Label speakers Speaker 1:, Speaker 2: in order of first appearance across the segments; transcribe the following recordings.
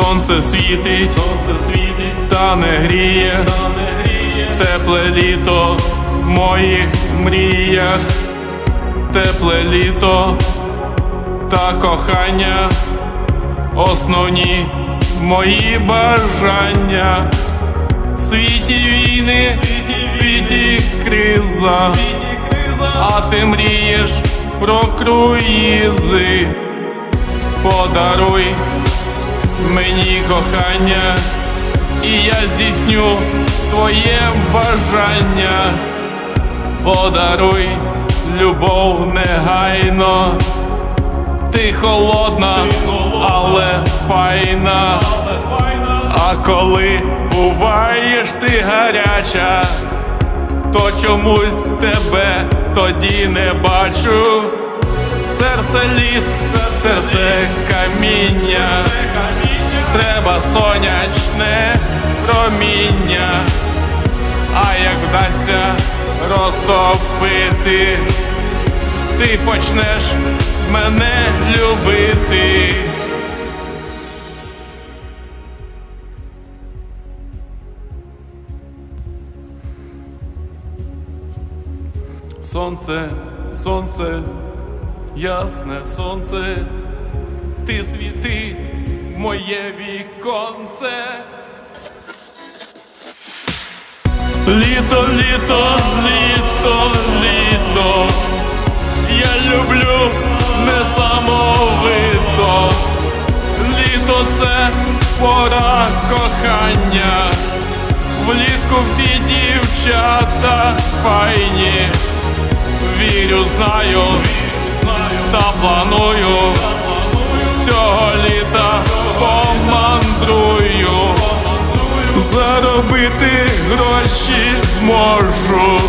Speaker 1: Сонце світить, сонце світить, та не гріє, та не гріє, тепле літо в моїх мріях, тепле літо та кохання, основні мої бажання. В світі війни, в світі криза, а ти мрієш про круїзи. Подаруй мені кохання, і я здійсню твоє бажання. Подаруй любов негайно, ти холодна, але файна. А коли буваєш ти гаряча, то чомусь тебе тоді не бачу. Серце лід, серце каміння, сонячне проміння, а як вдасться розтопити, ти почнеш мене любити. Сонце, сонце, ясне сонце, ти світи моє віконце. Літо, літо, літо, літо, я люблю несамовито. Літо це пора кохання. Влітку всі дівчата файні. Вірю, знаю, та планую. Заробити гроші зможу.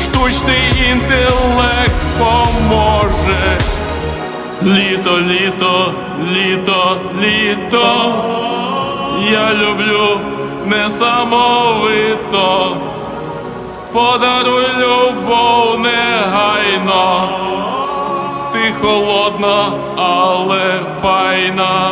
Speaker 1: Штучний інтелект поможе. Літо, літо, літо, літо. Я люблю несамовито. Подаруй любов негайно. Ти холодна, але файна.